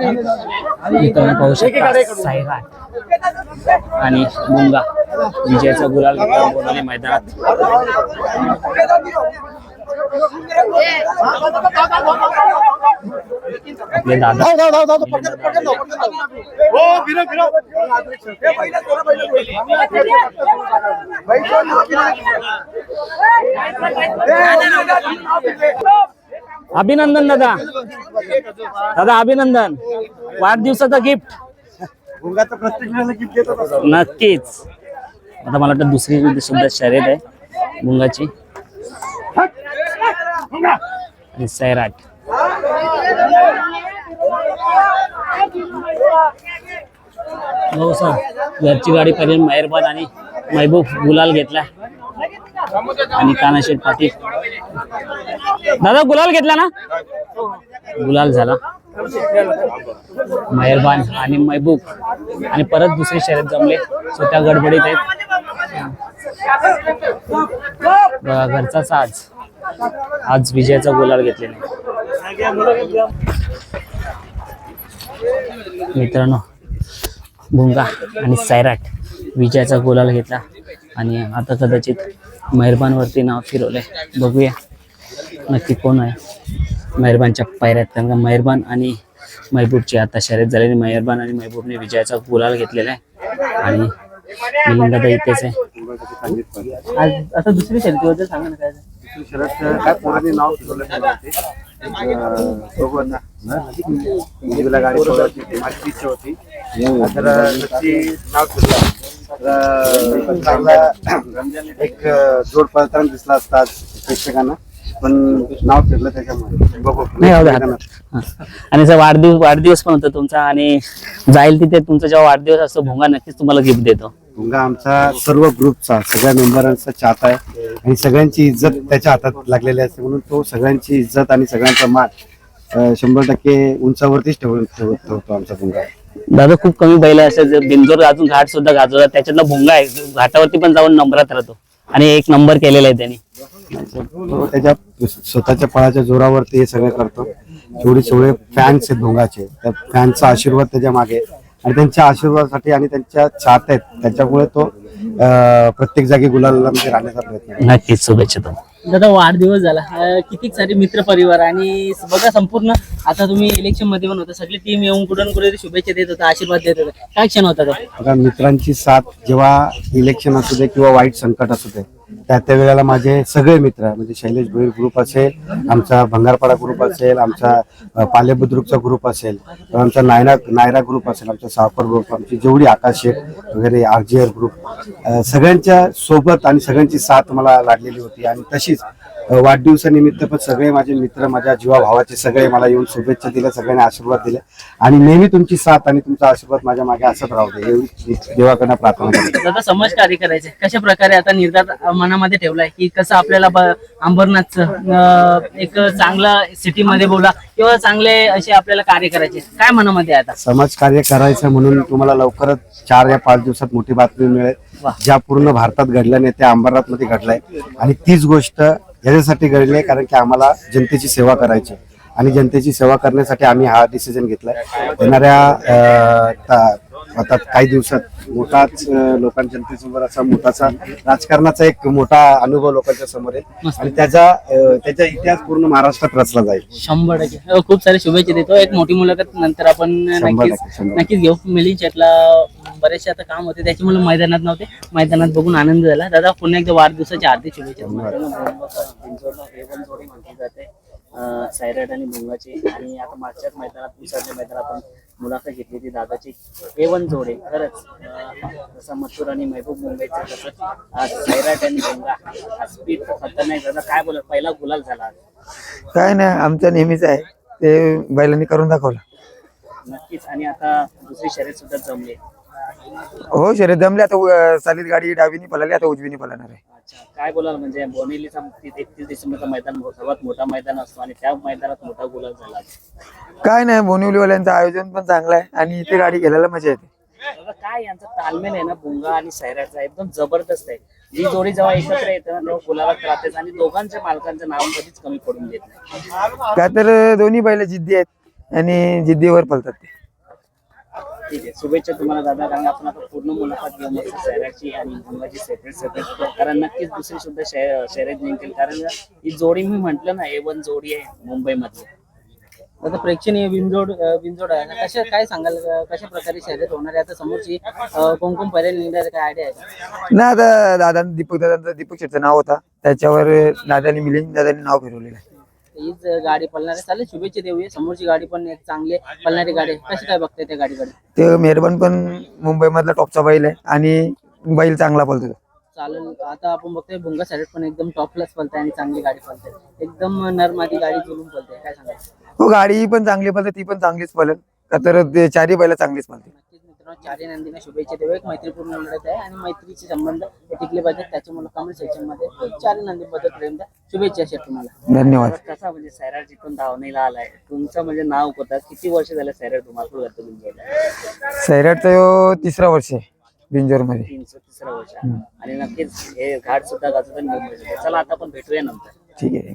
मित्रांनो पाहू शकता सायराट आणि मुंगा. विजयाचा गुलाल बोलाले मैदानात. आपले दादा. अभिनंदन दादा. दादा अभिनंदन. वाढदिवसाचं गिफ्ट. नक्कीच. आता मला वाटतं दुसरी सुद्धा शर्यत आहे मुंगाची. आणि सैराट. हो सर. घरची गाडी पर्यंत मेहरबान आणि महबूब गुलाल घेतला. आणि कानाशेठ पाटील. दादा गुलाल घेतला ना? गुलाल झाला. मेहरबान आणि मैबूक आणि परत दुसरी शर्यत जमले. स्वतः गडबडीत आहेत. घरचाच आज आज विजयाचा गुलाल घेतलेला मित्रांनो भुंगा आणि सैराट विजयाचा गुलाल घेतला. आणि आता कदाचित मेहरबानवरती नाव फिरवलंय. बघूया. नक्की कोण आहे? मेहरबानच्या पायऱ्यात कारण का मेहरबान आणि महबूबची आता शर्यत झालेली. मेहरबान आणि महबूबने विजयाचा गुलाल घेतलेला आहे. आणि मिलिंद दादा इथेच आहे. आज आता दुसरी शर्यतीबद्दल सांगा ना काय दुसरी काय पोरांनी नाव गाडी माझी इच्छा होती. तर नक्की नाव तर चांगला एक जोड पळताना दिसला असता प्रेक्षकांना. पण नाव ठेवलं त्याच्यामुळे. बघू. नाही राहू दे हात. हा. आणि सर वाढदिवस वाढदिवस पण होता तुमचा आणि जाईल तिथे तुमचा जेव्हा वाढदिवस असतो भोंगा नक्कीच तुम्हाला गिफ्ट देतो. भुंगा आमचा सर्व ग्रुपचा सगळ्या मेंबरांचा चाहता आहे. आणि सगळ्यांची इज्जत त्याच्या हातात लागलेली असते. म्हणून तो सगळ्यांची इज्जत आणि सगळ्यांचा मान अं, शंभर टक्के उंचावरतीच ठेवून ठेवत ठेवतो आमचा भुंगा. दादा खूप कमी बैल असे बिंजोर अजून घाट सुद्धा गाजवतात त्याच्यातला भोंगा आहे. घाटावरती पण जाऊन नंबरात राहतो. आणि एक नंबर केलेला आहे त्यांनी. त्याच्या स्वतःच्या पळाच्या जोरावरती हे सगळं करतो. जेवढे सगळे फॅन्स आहेत भोंगाचे त्या फॅनचा आशीर्वाद त्याच्यामागे. आणि त्यांच्या आशीर्वादासाठी आणि त्यांच्या चाहत आहेत. त्याच्यामुळे तो प्रत्येक जागी गुलाला म्हणजे राहण्याचा प्रयत्न. नक्कीच शुभेच्छा दादा वाढदिवस झाला. किती सारे मित्र परिवार आणि बघा संपूर्ण आता तुम्ही इलेक्शनमध्ये पण होता. सगळी टीम येऊन कुठून कुठे शुभेच्छा देत होता आशीर्वाद देत होता. काय क्षण होता तो? बघा मित्रांची साथ जेव्हा इलेक्शन असू दे किंवा वाईट संकट असू दे त्या त्या वेळेला माझे सगळे मित्र म्हणजे शैलेश भोईर ग्रुप असेल आमचा भंगारपाडा ग्रुप असेल आमचा पाले बुद्रुकचा ग्रुप असेल आमचा नायना नायरा ग्रुप असेल आमचा सावकर ग्रुप आमची जेवढी आकाश शेठ वगैरे आर ग्रुप सगळ्यांच्या सोबत आणि सगळ्यांची साथ मला लाडलेली होती. आणि तशीच वाढदिवसानिमित्त पण सगळे माझे मित्र माझ्या जीवा भावाचे सगळे मला येऊन शुभेच्छा दिल्या सगळ्यांनी आशीर्वाद दिले आणि नेहमी तुमची साथ आणि तुमचा आशीर्वाद माझ्या मागे असत राहू दे एवढी देवाकडनं प्रार्थना करतो. दादा समाज कार्य करायचे कशा प्रकारे आता निर्धार मनामध्ये ठेवलाय की कसं आपल्याला ब- अंबरनाथचं अं, एक चांगलं सिटी मध्ये बोला किंवा चांगले असे आपल्याला कार्य करायचे? काय मनामध्ये आहे आता? समाज कार्य करायचं म्हणून तुम्हाला लवकरच चार या पाच दिवसात मोठी बातमी मिळेल. ज्या पूर्ण भारतात घडल्या नाही त्या अंबरनाथमध्ये घडलाय आणि तीच गोष्ट याच्यासाठी घडले आहे कारण की आम्हाला जनतेची सेवा करायची आहे. आणि जनतेची सेवा करण्यासाठी आम्ही हा डिसिजन घेतलाय येणाऱ्या आता काही दिवसात मोठाच अं, लोकां जनतेसमोर असा मोठासा राजकारणाचा एक मोठा अनुभव लोकांच्या समोर मस्त. आणि त्याचा त्याचा इतिहास पूर्ण महाराष्ट्रात रचला जाईल. शंभर टक्के. अं, खूप सारे शुभेच्छा देतो. एक मोठी मुलाखत नंतर आपण नक्कीच नक्कीच घेऊ. मिलिंद शेटला बरेचसे आता काम होते. त्याच्यामुळे मैदानात नव्हते. मैदानात बघून आनंद झाला. दादा पुन्हा एकदा वाढदिवसाच्या हार्दिक शुभेच्छा. सायराट आणि भुंगाची आणि आता मागच्याच मैदानात दुसऱ्या मैदानात आपण मुलाखत घेतली ती दादाची. हे वन जोडे खरंच. जसं मथुर आणि महबूब मुंबईचं तसं आज सैराट आणि भुंगा. हा स्पीड खतरनाक झाला काय बोलत? पहिला गुलाल झाला. काय नाही आमचं नेहमीच आहे. ते बैलांनी करून दाखवलं. नक्कीच. आणि आता दुसरी शर्यत सुद्धा जमली. हो शर्यत जमले आता चालीत गाडी डावीनी पळाली आता उजवीनी पळणार आहे. अच्छा काय बोलाल म्हणजे बोनेलीचा एकतीस डिसेंबरचा मैदान सर्वात मोठा मैदान असतो आणि त्या मैदानात मोठा गुलाल झाला. काय नाही बोनिवलीवाल्यांचं आयोजन पण चांगलं आहे आणि इथे गाडी घ्यायला मजा येते. दादा, काय यांचा तालमेल आहे ना भुंगा आणि सैराटचा एकदम जबरदस्त आहे. जी जोडी जेव्हा एकत्र येते ना तेव्हा गुलाबात राहतेच आणि दोघांच्या मालकांचं नाव कधीच कमी पडून देत नाही. काय तर दोन्ही बैल जिद्दी आहेत आणि जिद्दीवर पळतात ते. ठीक आहे. शुभेच्छा तुम्हाला दादा. कारण आपण आता पूर्ण मुलाखत घेऊ मस्त शहराची आणि मुलाची सेपरेट सेपरेट कारण नक्कीच दुसरी सुद्धा शहर शर्यत जिंकेल कारण ही जोडी मी म्हंटल ना ए वन जोडी आहे मुंबईमधली आता प्रेक्षणीय विंजोड विंजोड आहे ना? कशा काय सांगाल कशा प्रकारे शर्यत होणार आहे? आता समोरची कोण कोण पर्याय निघणार काय आयडिया आहे? ना आता दादा दीपक दादांचं दीपक शेटचं नाव होता. त्याच्यावर दादानी मिलिंद दादांनी नाव फिरवलेलं आहे. हीच गाडी पळणार. आहे चालेल शुभेच्छा देऊया. समोरची गाडी पण एक चांगली आहे, पळणारी गाडी आहे. कशी काय बघताय त्या गाडीकडे? ते मेहरबान पण मुंबईमधला टॉपचा बैल आहे आणि बैल चांगला पळतो. चालेल. आता आपण बघतोय भुंगा साईड पण एकदम टॉपलाच पळते आणि चांगली गाडी पळते एकदम नरमादी गाडी चुरून पळते काय सांगायचं हो गाडी पण चांगली पळते ती पण चांगलीच पळेल. का तर ते चारही बैल चांगलीच पळते मित्रांनो चारही नंदीला शुभेच्छा देऊ. एक मैत्रीपूर्ण लढत आहे आणि मैत्रीचे संबंध हे टिकले पाहिजेत. त्याच्यामुळे कमेंट सेक्शनमध्ये चारही नंदीबद्दल प्रेम द्या. शुभेच्छा शेठ तुम्हाला. धन्यवाद. कसा म्हणजे सैराट जिथून धावणीला आलाय तुमचं म्हणजे नाव होतं किती वर्ष झालं सैराट तुम्हाला सैराटचा ह्यो तिसरा वर्ष आहे बिंजोरमध्ये तिसरं वर्ष. आणि नक्कीच हे घाट सुद्धा मुंबईमध्ये चला आता आपण भेटूया नंतर. ठीक आहे.